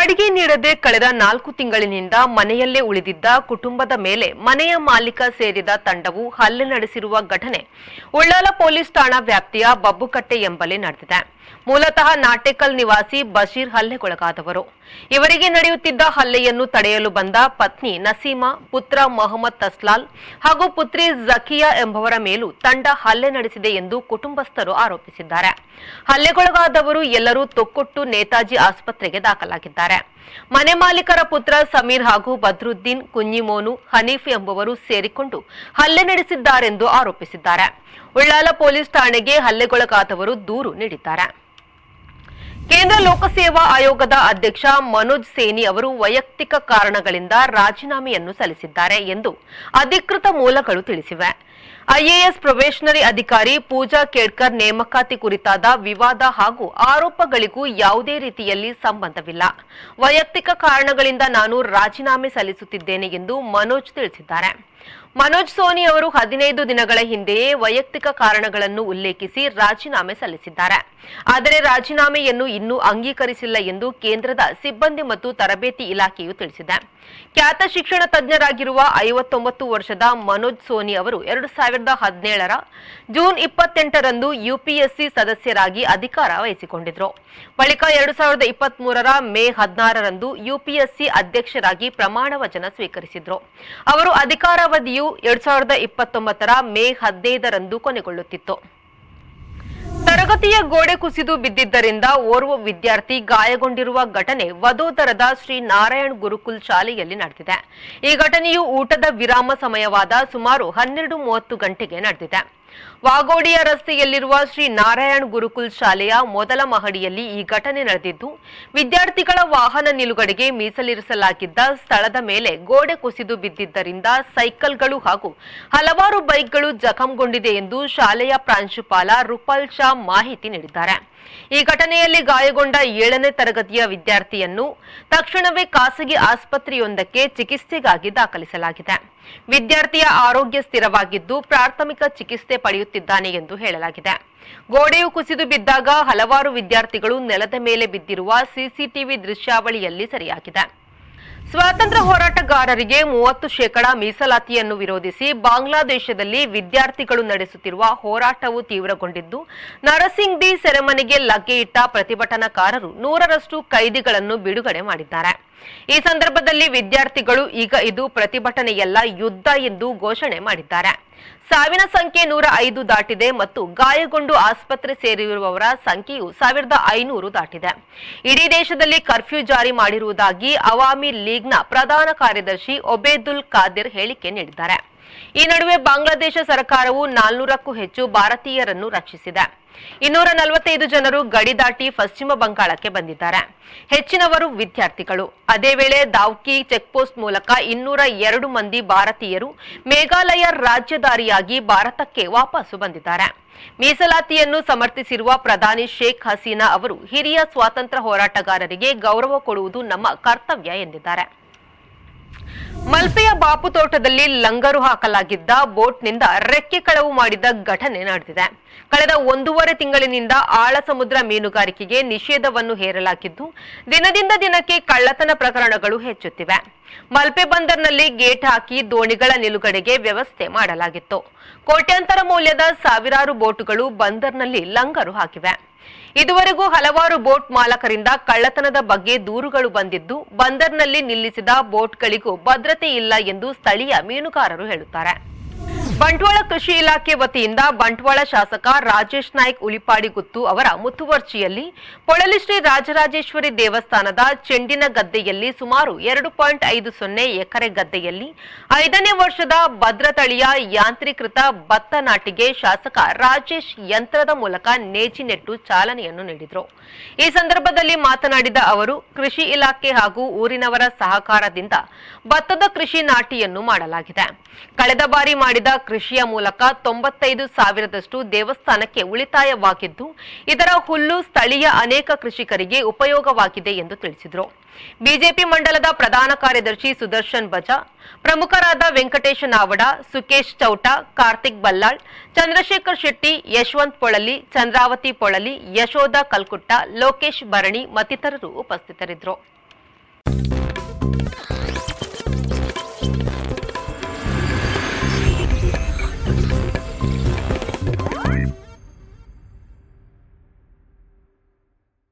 ಬಾಡಿಗೆ ನೀಡದೆ ಕಳೆದ ನಾಲ್ಕು ತಿಂಗಳಿನಿಂದ ಮನೆಯಲ್ಲೇ ಉಳಿದಿದ್ದ ಕುಟುಂಬದ ಮೇಲೆ ಮನೆಯ ಮಾಲೀಕ ಸೇರಿದ ತಂಡವು ಹಲ್ಲೆ ನಡೆಸಿರುವ ಘಟನೆ ಉಳ್ಳಾಲ ಪೊಲೀಸ್ ಠಾಣಾ ವ್ಯಾಪ್ತಿಯ ಬಬ್ಬುಕಟ್ಟೆ ಎಂಬಲ್ಲಿ ನಡೆದಿದೆ. ಮೂಲತಃ ನಾಟೇಕಲ್ ನಿವಾಸಿ ಬಶೀರ್ ಹಲ್ಲೆಗೊಳಗಾದವರು. ಇವರಿಗೆ ನಡೆಯುತ್ತಿದ್ದ ಹಲ್ಲೆಯನ್ನು ತಡೆಯಲು ಬಂದ ಪತ್ನಿ ನಸೀಮಾ, ಪುತ್ರ ಮೊಹಮ್ಮದ್ ತಸ್ಲಾಲ್ ಹಾಗೂ ಪುತ್ರಿ ಜಕಿಯಾ ಎಂಬವರ ಮೇಲೂ ತಂಡ ಹಲ್ಲೆ ನಡೆಸಿದೆ ಎಂದು ಕುಟುಂಬಸ್ಥರು ಆರೋಪಿಸಿದ್ದಾರೆ. ಹಲ್ಲೆಗೊಳಗಾದವರು ಎಲ್ಲರೂ ತೊಕ್ಕೊಟ್ಟು ನೇತಾಜಿ ಆಸ್ಪತ್ರೆಗೆ ದಾಖಲಾಗಿದ್ದಾರೆ. ಮನೆ ಮಾಲೀಕರ ಪುತ್ರ ಸಮೀರ್ ಹಾಗೂ ಬದ್ರುದ್ದೀನ್ ಕುಂಜಿಮೋನು ಹನೀಫ್ ಎಂಬುವರು ಸೇರಿಕೊಂಡು ಹಲ್ಲೆ ನಡೆಸಿದ್ದಾರೆಂದು ಆರೋಪಿಸಿದ್ದಾರೆ. ಉಳ್ಳಾಲ ಪೊಲೀಸ್ ಠಾಣೆಗೆ ಹಲ್ಲೆಗೊಳಗಾದವರು ದೂರು ನೀಡಿದ್ದಾರೆ. ಕೇಂದ್ರ ಲೋಕಸೇವಾ ಆಯೋಗದ ಅಧ್ಯಕ್ಷ ಮನೋಜ್ ಸೇನಿ ಅವರು ವೈಯಕ್ತಿಕ ಕಾರಣಗಳಿಂದ ರಾಜೀನಾಮೆಯನ್ನು ಸಲ್ಲಿಸಿದ್ದಾರೆ ಎಂದು ಅಧಿಕೃತ ಮೂಲಗಳು ತಿಳಿಸಿವೆ. ಐಎಎಸ್ ಪ್ರೊಬೇಷನರಿ ಅಧಿಕಾರಿ ಪೂಜಾ ಕೇಡ್ಕರ್ ನೇಮಕಾತಿ ಕುರಿತಾದ ವಿವಾದ ಹಾಗೂ ಆರೋಪಗಳಿಗೂ ಯಾವುದೇ ರೀತಿಯಲ್ಲಿ ಸಂಬಂಧವಿಲ್ಲ. ವೈಯಕ್ತಿಕ ಕಾರಣಗಳಿಂದ ನಾನು ರಾಜೀನಾಮೆ ಸಲ್ಲಿಸುತ್ತಿದ್ದೇನೆ ಎಂದು ಮನೋಜ್ ತಿಳಿಸಿದ್ದಾರೆ. ಮನೋಜ್ ಸೋನಿ ಅವರು ಹದಿನೈದು ದಿನಗಳ ಹಿಂದೆಯೇ ವೈಯಕ್ತಿಕ ಕಾರಣಗಳನ್ನು ಉಲ್ಲೇಖಿಸಿ ರಾಜೀನಾಮೆ ಸಲ್ಲಿಸಿದ್ದಾರೆ. ಆದರೆ ರಾಜೀನಾಮೆಯನ್ನು ಇನ್ನೂ ಅಂಗೀಕರಿಸಿಲ್ಲ ಎಂದು ಕೇಂದ್ರದ ಸಿಬ್ಬಂದಿ ಮತ್ತು ತರಬೇತಿ ಇಲಾಖೆಯು ತಿಳಿಸಿದೆ. ಖ್ಯಾತ ಶಿಕ್ಷಣ ತಜ್ಞರಾಗಿರುವ ಐವತ್ತೊಂಬತ್ತು ವರ್ಷದ ಮನೋಜ್ ಸೋನಿ ಅವರು ಎರಡು ಸಾವಿರದ ಹದಿನೇಳರ ಜೂನ್ ಇಪ್ಪತ್ತೆಂಟರಂದು ಯುಪಿಎಸ್ಸಿ ಸದಸ್ಯರಾಗಿ ಅಧಿಕಾರ ವಹಿಸಿಕೊಂಡಿದ್ರು. ಬಳಿಕ ಎರಡು ಸಾವಿರದ ಇಪ್ಪತ್ತ್ ಮೂರರ ಮೇ ಹದಿನಾರರಂದು ಯುಪಿಎಸ್ಸಿ ಅಧ್ಯಕ್ಷರಾಗಿ ಪ್ರಮಾಣ ವಚನ ಸ್ವೀಕರಿಸಿದ್ರು. ಅವರು ಅಧಿಕಾರಾವಧಿಯು ಎರಡ್ ಸಾವಿರದ ಇಪ್ಪತ್ತೊಂಬತ್ತರ ಮೇ ಹದಿನೈದರಂದು ಕೊನೆಗೊಳ್ಳುತ್ತಿತ್ತು. ತರಗತಿಯ ಗೋಡೆ ಕುಸಿದು ಬಿದ್ದಿದ್ದರಿಂದ ಓರ್ವ ವಿದ್ಯಾರ್ಥಿ ಗಾಯಗೊಂಡಿರುವ ಘಟನೆ ವದೋದರದ ಶ್ರೀ ನಾರಾಯಣ್ ಗುರುಕುಲ್ ಶಾಲೆಯಲ್ಲಿ ನಡೆದಿದೆ. ಈ ಘಟನೆಯು ಊಟದ ವಿರಾಮ ಸಮಯವಾದ ಸುಮಾರು ಹನ್ನೆರಡು ಮೂವತ್ತು ಗಂಟೆಗೆ ನಡೆದಿದೆ. ವಾಗೋಡಿಯ ರಸ್ತೆಯಲ್ಲಿರುವ ಶ್ರೀ ನಾರಾಯಣ್ ಗುರುಕುಲ್ ಶಾಲೆಯ ಮೊದಲ ಮಹಡಿಯಲ್ಲಿ ಈ ಘಟನೆ ನಡೆದಿದ್ದು, ವಿದ್ಯಾರ್ಥಿಗಳ ವಾಹನ ನಿಲುಗಡೆಗೆ ಮೀಸಲಿರಿಸಲಾಗಿದ್ದ ಸ್ಥಳದ ಮೇಲೆ ಗೋಡೆ ಕುಸಿದು ಬಿದ್ದಿದ್ದರಿಂದ ಸೈಕಲ್ಗಳು ಹಾಗೂ ಹಲವಾರು ಬೈಕ್ಗಳು ಜಖಂಗೊಂಡಿದೆ ಎಂದು ಶಾಲೆಯ ಪ್ರಾಂಶುಪಾಲ ರೂಪಲ್ ಶಾ ಮಾಹಿತಿ ನೀಡಿದ್ದಾರೆ. ಈ ಘಟನೆಯಲ್ಲಿ ಗಾಯಗೊಂಡ ಏಳನೇ ತರಗತಿಯ ವಿದ್ಯಾರ್ಥಿಯನ್ನು ತಕ್ಷಣವೇ ಖಾಸಗಿ ಆಸ್ಪತ್ರೆಯೊಂದಕ್ಕೆ ಚಿಕಿತ್ಸೆಗಾಗಿ ದಾಖಲಿಸಲಾಗಿದೆ. ವಿದ್ಯಾರ್ಥಿಯ ಆರೋಗ್ಯ ಸ್ಥಿರವಾಗಿದ್ದು ಪ್ರಾಥಮಿಕ ಚಿಕಿತ್ಸೆ ಪಡೆಯುತ್ತಿದ್ದಾನೆ ಎಂದು ಹೇಳಲಾಗಿದೆ. ಗೋಡೆಯು ಕುಸಿದು ಬಿದ್ದಾಗ ಹಲವಾರು ವಿದ್ಯಾರ್ಥಿಗಳು ನೆಲದ ಮೇಲೆ ಬಿದ್ದಿರುವ ಸಿಸಿಟಿವಿ ದೃಶ್ಯಾವಳಿಯಲ್ಲಿ ಸೆರೆಯಾಗಿದೆ. ಸ್ವಾತಂತ್ರ್ಯ ಹೋರಾಟಗಾರರಿಗೆ ಮೂವತ್ತು ಶೇಕಡ ಮೀಸಲಾತಿಯನ್ನು ವಿರೋಧಿಸಿ ಬಾಂಗ್ಲಾದೇಶದಲ್ಲಿ ವಿದ್ಯಾರ್ಥಿಗಳು ನಡೆಸುತ್ತಿರುವ ಹೋರಾಟವು ತೀವ್ರಗೊಂಡಿದ್ದು, ನರಸಿಂಗ್ ದಿ ಸೆರೆಮನೆಗೆ ಲಗ್ಗೆಯಿಟ್ಟ ಪ್ರತಿಭಟನಾಕಾರರು ನೂರರಷ್ಟು ಕೈದಿಗಳನ್ನು ಬಿಡುಗಡೆ ಮಾಡಿದ್ದಾರೆ. ಈ ಸಂದರ್ಭದಲ್ಲಿ ವಿದ್ಯಾರ್ಥಿಗಳು ಈಗ ಇದು ಪ್ರತಿಭಟನೆಯಲ್ಲ, ಯುದ್ಧ ಎಂದು ಘೋಷಣೆ ಮಾಡಿದ್ದಾರೆ. ಸಾವಿನ ಸಂಖ್ಯೆ ನೂರ ಐದು ದಾಟಿದೆ ಮತ್ತು ಗಾಯಗೊಂಡು ಆಸ್ಪತ್ರೆ ಸೇರಿರುವವರ ಸಂಖ್ಯೆಯು ಸಾವಿರದ ಐನೂರು ದಾಟಿದೆ. ಇಡೀ ದೇಶದಲ್ಲಿ ಕರ್ಫ್ಯೂ ಜಾರಿ ಮಾಡಿರುವುದಾಗಿ ಅವಾಮಿ ಲೀಗ್ನ ಪ್ರಧಾನ ಕಾರ್ಯದರ್ಶಿ ಒಬೇದುಲ್ ಖಾದಿರ್ ಹೇಳಿಕೆ ನೀಡಿದ್ದಾರೆ. ಈ ನಡುವೆ ಬಾಂಗ್ಲಾದೇಶ ಸರ್ಕಾರವು ನಾಲ್ನೂರಕ್ಕೂ ಹೆಚ್ಚು ಭಾರತೀಯರನ್ನು ರಕ್ಷಿಸಿದೆ. ಇನ್ನೂರ ನಲವತ್ತೈದು ಜನರು ಗಡಿ ದಾಟಿ ಪಶ್ಚಿಮ ಬಂಗಾಳಕ್ಕೆ ಬಂದಿದ್ದಾರೆ. ಹೆಚ್ಚಿನವರು ವಿದ್ಯಾರ್ಥಿಗಳು. ಅದೇ ವೇಳೆ ದಾವ್ಕಿ ಚೆಕ್ಪೋಸ್ಟ್ ಮೂಲಕ ಇನ್ನೂರ ಎರಡು ಮಂದಿ ಭಾರತೀಯರು ಮೇಘಾಲಯ ರಾಜ್ಯದಾರಿಯಾಗಿ ಭಾರತಕ್ಕೆ ವಾಪಸ್ಸು ಬಂದಿದ್ದಾರೆ. ಮೀಸಲಾತಿಯನ್ನು ಸಮರ್ಥಿಸಿರುವ ಪ್ರಧಾನಿ ಶೇಖ್ ಹಸೀನಾ ಅವರು ಹಿರಿಯ ಸ್ವಾತಂತ್ರ್ಯ ಹೋರಾಟಗಾರರಿಗೆ ಗೌರವ ಕೊಡುವುದು ನಮ್ಮ ಕರ್ತವ್ಯ ಎಂದಿದ್ದಾರೆ. ಮಲ್ಪೆಯ ಬಾಪು ತೋಟದಲ್ಲಿ ಲಂಗರು ಹಾಕಲಾಗಿದ್ದ ಬೋಟ್ನಿಂದ ರೆಕ್ಕೆ ಕಳವು ಮಾಡಿದ ಘಟನೆ ನಡೆದಿದೆ. ಕಳೆದ ಒಂದೂವರೆ ತಿಂಗಳಿನಿಂದ ಆಳ ಸಮುದ್ರ ಮೀನುಗಾರಿಕೆಗೆ ನಿಷೇಧವನ್ನು ಹೇರಲಾಗಿದ್ದು, ದಿನದಿಂದ ದಿನಕ್ಕೆ ಕಳ್ಳತನ ಪ್ರಕರಣಗಳು ಹೆಚ್ಚುತ್ತಿವೆ. ಮಲ್ಪೆ ಬಂದರ್ನಲ್ಲಿ ಗೇಟ್ ಹಾಕಿ ದೋಣಿಗಳ ನಿಲುಗಡೆಗೆ ವ್ಯವಸ್ಥೆ ಮಾಡಲಾಗಿತ್ತು. ಕೋಟ್ಯಾಂತರ ಮೌಲ್ಯದ ಸಾವಿರಾರು ಬೋಟುಗಳು ಬಂದರ್ನಲ್ಲಿ ಲಂಗರು ಹಾಕಿವೆ. ಇದುವರೆಗೂ ಹಲವಾರು ಬೋಟ್ ಮಾಲಕರಿಂದ ಕಳ್ಳತನದ ಬಗ್ಗೆ ದೂರುಗಳು ಬಂದಿದ್ದು, ಬಂದರ್ನಲ್ಲಿ ನಿಲ್ಲಿಸಿದ ಬೋಟ್ಗಳಿಗೂ ಭದ್ರತೆ ಇಲ್ಲ ಎಂದು ಸ್ಥಳೀಯ ಮೀನುಗಾರರು ಹೇಳುತ್ತಾರೆ. ಬಂಟ್ವಾಳ ಕೃಷಿ ಇಲಾಖೆ ವತಿಯಿಂದ ಬಂಟ್ವಾಳ ಶಾಸಕ ರಾಜೇಶ್ ನಾಯ್ಕ್ ಉಳಿಪಾಡಿಗುತ್ತು ಅವರ ಮುತುವರ್ಜಿಯಲ್ಲಿ ಪೊಳಲಿ ಶ್ರೀ ರಾಜರಾಜೇಶ್ವರಿ ದೇವಸ್ಥಾನದ ಚೆಂಡಿನ ಗದ್ದೆಯಲ್ಲಿ ಸುಮಾರು ಎರಡು ಪಾಯಿಂಟ್ ಐದು ಸೊನ್ನೆ ಎಕರೆ ಗದ್ದೆಯಲ್ಲಿ ಐದನೇ ವರ್ಷದ ಭದ್ರತಳಿಯ ಯಾಂತ್ರೀಕೃತ ಭತ್ತ ನಾಟಿಗೆ ಶಾಸಕ ರಾಜೇಶ್ ಯಂತ್ರದ ಮೂಲಕ ನೇಜಿ ನೆಟ್ಟು ಚಾಲನೆಯನ್ನು ನೀಡಿದರು. ಈ ಸಂದರ್ಭದಲ್ಲಿ ಮಾತನಾಡಿದ ಅವರು, ಕೃಷಿ ಇಲಾಖೆ ಹಾಗೂ ಊರಿನವರ ಸಹಕಾರದಿಂದ ಭತ್ತದ ಕೃಷಿ ನಾಟಿಯನ್ನು ಮಾಡಲಾಗಿದೆ. ಕಳೆದ ಬಾರಿ ಮಾಡಿದ ಕೃಷಿಯ ಮೂಲಕ ತೊಂಬತ್ತೈದು ಸಾವಿರದಷ್ಟು ದೇವಸ್ಥಾನಕ್ಕೆ ಉಳಿತಾಯವಾಗಿದ್ದು, ಇದರ ಹುಲ್ಲು ಸ್ಥಳೀಯ ಅನೇಕ ಕೃಷಿಕರಿಗೆ ಉಪಯೋಗವಾಗಿದೆ ಎಂದು ತಿಳಿಸಿದರು. ಬಿಜೆಪಿ ಮಂಡಲದ ಪ್ರಧಾನ ಕಾರ್ಯದರ್ಶಿ ಸುದರ್ಶನ್ ಬಜಾ ಪ್ರಮುಖರಾದ ವೆಂಕಟೇಶ ನಾವಡ, ಸುಕೇಶ್ ಚೌಟ, ಕಾರ್ತಿಕ್ ಬಲ್ಲಾಳ್, ಚಂದ್ರಶೇಖರ್ ಶೆಟ್ಟಿ, ಯಶವಂತ್ ಪೊಳಲಿ, ಚಂದ್ರಾವತಿ ಪೊಳಲಿ, ಯಶೋಧ ಕಲ್ಕುಟ್ಟ, ಲೋಕೇಶ್ ಭರಣಿ ಮತ್ತಿತರರು ಉಪಸ್ಥಿತರಿದ್ದರು.